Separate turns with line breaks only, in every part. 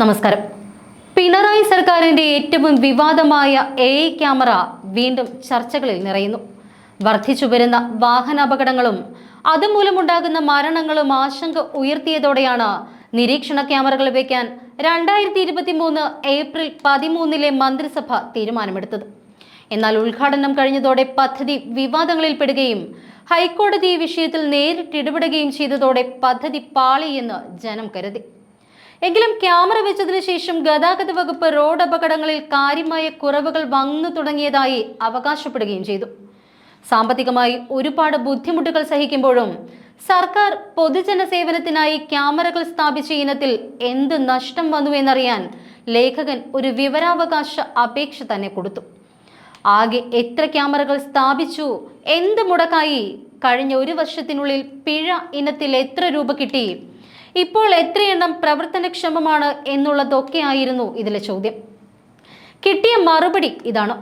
നമസ്കാരം. പിണറായി സർക്കാരിന്റെ ഏറ്റവും വിവാദമായ എ ക്യാമറ വീണ്ടും ചർച്ചകളിൽ നിറയുന്നു. വർദ്ധിച്ചു വരുന്ന വാഹനാപകടങ്ങളും അതുമൂലമുണ്ടാകുന്ന മരണങ്ങളും ആശങ്ക ഉയർത്തിയതോടെയാണ് നിരീക്ഷണ ക്യാമറകൾ വയ്ക്കാൻ രണ്ടായിരത്തി ഇരുപത്തി മൂന്ന് ഏപ്രിൽ പതിമൂന്നിലെ മന്ത്രിസഭ തീരുമാനമെടുത്തത്. എന്നാൽ ഉദ്ഘാടനം കഴിഞ്ഞതോടെ പദ്ധതി വിവാദങ്ങളിൽപ്പെടുകയും ഹൈക്കോടതി ഈ വിഷയത്തിൽ നേരിട്ട് ഇടപെടുകയും ചെയ്തതോടെ പദ്ധതി പാളിയെന്ന് ജനം കരുതി. എങ്കിലും ക്യാമറ വെച്ചതിനു ശേഷം ഗതാഗത വകുപ്പ് റോഡ് അപകടങ്ങളിൽ കാര്യമായ കുറവുകൾ വന്നു തുടങ്ങിയതായി അവകാശപ്പെടുകയും ചെയ്തു. സാമ്പത്തികമായി ഒരുപാട് ബുദ്ധിമുട്ടുകൾ സഹിക്കുമ്പോഴും സർക്കാർ പൊതുജന സേവനത്തിനായി ക്യാമറകൾ സ്ഥാപിച്ച ഇനത്തിൽ എന്ത് നഷ്ടം വന്നു എന്നറിയാൻ ലേഖകൻ ഒരു വിവരാവകാശ അപേക്ഷ തന്നെ കൊടുത്തു. ആകെ എത്ര ക്യാമറകൾ സ്ഥാപിച്ചു? എന്ത് മുടക്കായി? കഴിഞ്ഞ ഒരു വർഷത്തിനുള്ളിൽ പിഴ ഇനത്തിൽ എത്ര രൂപ കിട്ടി? ഇപ്പോൾ എത്രയെണ്ണം പ്രവർത്തനക്ഷമമാണ് എന്നുള്ളതൊക്കെയായിരുന്നു ഇതിലെ ചോദ്യം. കിട്ടിയ മറുപടി ഇതാണ്.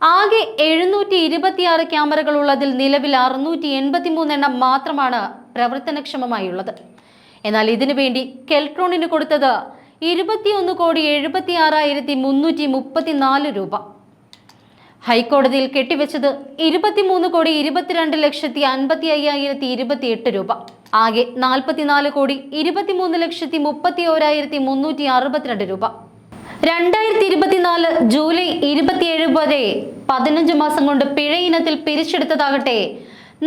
ആകെ എഴുന്നൂറ്റി ഇരുപത്തിയാറ് ക്യാമറകൾ ഉള്ളതിൽ നിലവിൽ അറുന്നൂറ്റി എൺപത്തി മൂന്നെണ്ണം മാത്രമാണ് പ്രവർത്തനക്ഷമമായുള്ളത്. എന്നാൽ ഇതിനു വേണ്ടി കെൽട്രോണിന് കൊടുത്തത് ഇരുപത്തിയൊന്ന് കോടി എഴുപത്തി ആറായിരത്തി മുന്നൂറ്റി മുപ്പത്തിനാല് രൂപ. ഹൈക്കോടതിയിൽ കെട്ടിവെച്ചത് ഇരുപത്തിമൂന്ന് കോടി ഇരുപത്തിരണ്ട് ലക്ഷത്തി അൻപത്തി അയ്യായിരത്തി ഇരുപത്തി എട്ട് രൂപ. ആകെ നാൽപ്പത്തിനാല് കോടി ഇരുപത്തിമൂന്ന് ലക്ഷത്തി മുപ്പത്തി ഓരായിരത്തി മുന്നൂറ്റി അറുപത്തിരണ്ട് രൂപ. രണ്ടായിരത്തി ഇരുപത്തിനാല് ജൂലൈ ഇരുപത്തിയേഴ് വരെ പതിനഞ്ച് മാസം കൊണ്ട് പിഴ ഇനത്തിൽ പിരിച്ചെടുത്തതാകട്ടെ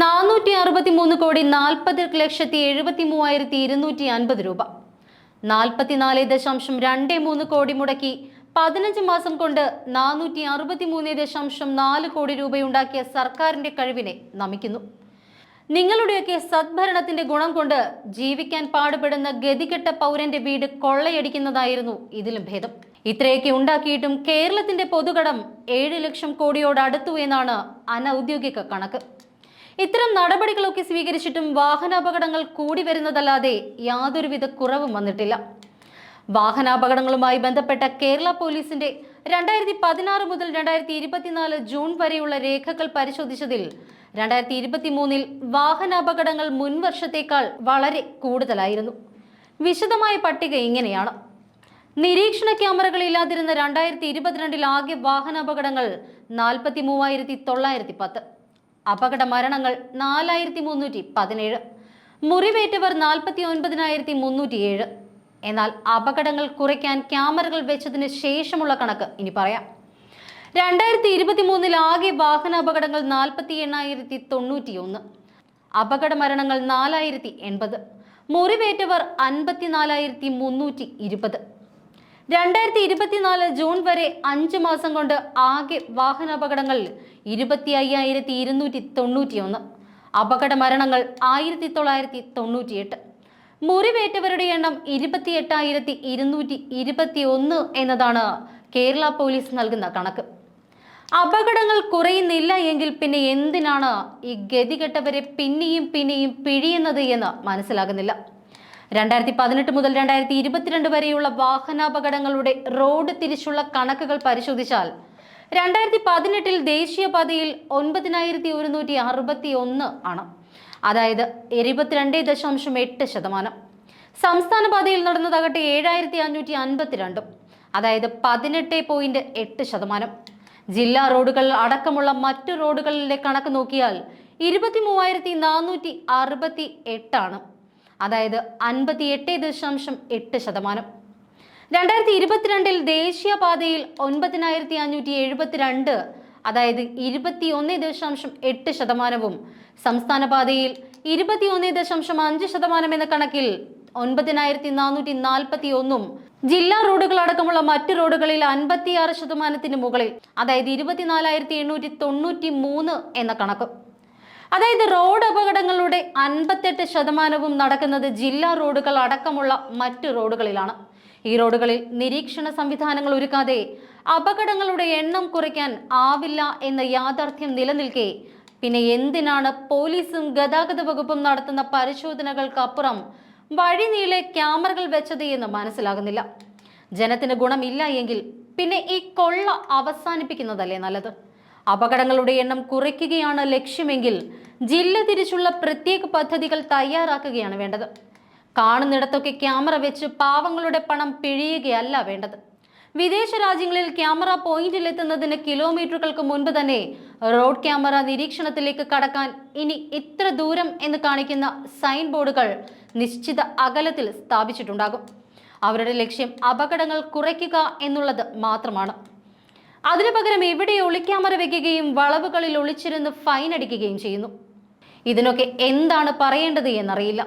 നാനൂറ്റി അറുപത്തി മൂന്ന് കോടി നാൽപ്പത് ലക്ഷത്തി എഴുപത്തി മൂവായിരത്തി ഇരുന്നൂറ്റി അൻപത് രൂപ. നാൽപ്പത്തിനാല് ദശാംശം രണ്ട് മൂന്ന് കോടി മുടക്കി പതിനഞ്ച് മാസം കൊണ്ട് നാനൂറ്റി അറുപത്തി മൂന്ന് ദശാംശം നാല് കോടി രൂപയുണ്ടാക്കിയ സർക്കാരിന്റെ കഴിവിനെ നമിക്കുന്നു. നിങ്ങളുടെയൊക്കെ സദ്ഭരണത്തിന്റെ ഗുണം കൊണ്ട് ജീവിക്കാൻ പാടുപെടുന്ന ഗതികെട്ട പൗരന്റെ വീട് കൊള്ളയടിക്കുന്നതായിരുന്നു ഇതിലും ഭേദം. ഇത്രയൊക്കെ ഉണ്ടാക്കിയിട്ടും കേരളത്തിന്റെ പൊതുകടം ഏഴ് ലക്ഷം കോടിയോട് അടുത്തു എന്നാണ് അനൌദ്യോഗിക കണക്ക്. ഇത്തരം നടപടികളൊക്കെ സ്വീകരിച്ചിട്ടും വാഹനാപകടങ്ങൾ കൂടി വരുന്നതല്ലാതെ യാതൊരുവിധ കുറവും വന്നിട്ടില്ല. വാഹനാപകടങ്ങളുമായി ബന്ധപ്പെട്ട കേരള പോലീസിന്റെ രണ്ടായിരത്തി പതിനാറ് മുതൽ രണ്ടായിരത്തി ഇരുപത്തിനാല് ജൂൺ വരെയുള്ള രേഖകൾ പരിശോധിച്ചതിൽ രണ്ടായിരത്തി ഇരുപത്തി മൂന്നിൽ വാഹനാപകടങ്ങൾ മുൻവർഷത്തേക്കാൾ വളരെ കൂടുതലായിരുന്നു. വിശദമായ പട്ടിക ഇങ്ങനെയാണ്. നിരീക്ഷണ ക്യാമറകൾ ഇല്ലാതിരുന്ന രണ്ടായിരത്തി ഇരുപത്തിരണ്ടിൽ ആകെ വാഹനാപകടങ്ങൾ നാൽപ്പത്തി മൂവായിരത്തി തൊള്ളായിരത്തി പത്ത് അപകട മരണങ്ങൾ നാലായിരത്തി മുന്നൂറ്റി പതിനേഴ് മുറിവേറ്റവർ നാൽപ്പത്തി ഒൻപതിനായിരത്തി മുന്നൂറ്റി ഏഴ് എന്നാൽ അപകടങ്ങൾ കുറയ്ക്കാൻ ക്യാമറകൾ വെച്ചതിന് ശേഷമുള്ള കണക്ക് ഇനി പറയാം. രണ്ടായിരത്തി ഇരുപത്തി മൂന്നിൽ ആകെ വാഹനാപകടങ്ങൾ നാൽപ്പത്തി എണ്ണായിരത്തി തൊണ്ണൂറ്റി ഒന്ന് അപകട മരണങ്ങൾ നാലായിരത്തി എൺപത് മുറിവേറ്റവർ അൻപത്തിനാലായിരത്തി മുന്നൂറ്റി ഇരുപത് രണ്ടായിരത്തി ഇരുപത്തിനാല് ജൂൺ വരെ അഞ്ച് മാസം കൊണ്ട് ആകെ വാഹനാപകടങ്ങൾ ഇരുപത്തി അയ്യായിരത്തി ഇരുന്നൂറ്റി തൊണ്ണൂറ്റി ഒന്ന് അപകട മരണങ്ങൾ ആയിരത്തി തൊള്ളായിരത്തി തൊണ്ണൂറ്റിയെട്ട് മുറിവേറ്റവരുടെ എണ്ണം ഇരുപത്തി എട്ടായിരത്തി ഇരുന്നൂറ്റി ഇരുപത്തി ഒന്ന് എന്നതാണ് കേരള പോലീസ് നൽകുന്ന കണക്ക്. അപകടങ്ങൾ കുറയുന്നില്ല എങ്കിൽ പിന്നെ എന്തിനാണ് ഈ ഗതികെട്ടവരെ പിന്നെയും പിന്നെയും പിഴിയുന്നത് എന്ന് മനസ്സിലാകുന്നില്ല. രണ്ടായിരത്തി പതിനെട്ട് മുതൽ രണ്ടായിരത്തി ഇരുപത്തിരണ്ട് വരെയുള്ള വാഹനാപകടങ്ങളുടെ റോഡ് തിരിച്ചുള്ള കണക്കുകൾ പരിശോധിച്ചാൽ രണ്ടായിരത്തി പതിനെട്ടിൽ ദേശീയപാതയിൽ ഒൻപതിനായിരത്തി ഒരുന്നൂറ്റി അറുപത്തി ഒന്ന് ആണ്. അതായത് ഇരുപത്തിരണ്ട് ദശാംശം എട്ട് ശതമാനം. സംസ്ഥാന പാതയിൽ നടന്നതാകട്ടെ ഏഴായിരത്തി അഞ്ഞൂറ്റി അൻപത്തിരണ്ടും അതായത് പതിനെട്ട് പോയിന്റ് എട്ട് ശതമാനം. ജില്ലാ റോഡുകൾ അടക്കമുള്ള മറ്റു റോഡുകളിലെ കണക്ക് നോക്കിയാൽ ഇരുപത്തി മൂവായിരത്തി നാനൂറ്റി അറുപത്തി എട്ടാണ് അതായത് അൻപത്തി എട്ട് ദശാംശം എട്ട് ശതമാനം. രണ്ടായിരത്തി ഇരുപത്തിരണ്ടിൽ ദേശീയപാതയിൽ ഒൻപതിനായിരത്തി അഞ്ഞൂറ്റി എഴുപത്തിരണ്ട് അതായത് ഇരുപത്തി ഒന്ന് ദശാംശം എട്ട് ശതമാനവും. സംസ്ഥാന പാതയിൽ ഇരുപത്തി ഒന്ന് ദശാംശം അഞ്ച് ശതമാനം എന്ന കണക്കിൽ ഒൻപതിനായിരത്തി നാനൂറ്റി നാൽപ്പത്തി ഒന്നും ജില്ലാ റോഡുകൾ അടക്കമുള്ള മറ്റു റോഡുകളിൽ അൻപത്തിയാറ് ശതമാനത്തിന് മുകളിൽ അതായത് ഇരുപത്തിനാലായിരത്തി എണ്ണൂറ്റി തൊണ്ണൂറ്റി മൂന്ന് എന്ന കണക്ക്. അതായത് റോഡ് അപകടങ്ങളുടെ അൻപത്തെട്ട് ശതമാനവും നടക്കുന്നത് ജില്ലാ റോഡുകൾ അടക്കമുള്ള മറ്റ് റോഡുകളിലാണ്. ഈ റോഡുകളിൽ നിരീക്ഷണ സംവിധാനങ്ങൾ ഒരുക്കാതെ അപകടങ്ങളുടെ എണ്ണം കുറയ്ക്കാൻ ആവില്ല എന്ന യാഥാർത്ഥ്യം നിലനിൽക്കെ പിന്നെ എന്തിനാണ് പോലീസും ഗതാഗത വകുപ്പും നടത്തുന്ന പരിശോധനകൾക്കപ്പുറം വഴിനീളെ ക്യാമറകൾ വെച്ചത് എന്ന് മനസ്സിലാകുന്നില്ല. ജനത്തിന് ഗുണമില്ല എങ്കിൽ പിന്നെ ഈ കൊള്ള അവസാനിപ്പിക്കുന്നതല്ലേ നല്ലത്? അപകടങ്ങളുടെ എണ്ണം കുറയ്ക്കുകയാണ് ലക്ഷ്യമെങ്കിൽ ജില്ല തിരിച്ചുള്ള പ്രത്യേക പദ്ധതികൾ തയ്യാറാക്കുകയാണ് വേണ്ടത്. കാണുന്നിടത്തൊക്കെ ക്യാമറ വെച്ച് പാവങ്ങളുടെ പണം പിഴിയുകയല്ല വേണ്ടത്. വിദേശ രാജ്യങ്ങളിൽ ക്യാമറ പോയിന്റിൽ എത്തുന്നതിന് കിലോമീറ്ററുകൾക്ക് മുൻപ് തന്നെ റോഡ് ക്യാമറ നിരീക്ഷണത്തിലേക്ക് കടക്കാൻ ഇനി ഇത്ര ദൂരം എന്ന് കാണിക്കുന്ന സൈൻ ബോർഡുകൾ നിശ്ചിത അകലത്തിൽ സ്ഥാപിച്ചിട്ടുണ്ടാകും. അവരുടെ ലക്ഷ്യം അപകടങ്ങൾ കുറയ്ക്കുക എന്നുള്ളത് മാത്രമാണ്. അതിനു പകരം എവിടെ ഒളിക്യാമറ വെക്കുകയും വളവുകളിൽ ഒളിച്ചിരുന്ന് ഫൈൻ അടിക്കുകയും ചെയ്യുന്നു. ഇതിനൊക്കെ എന്താണ് പറയേണ്ടത് എന്നറിയില്ല.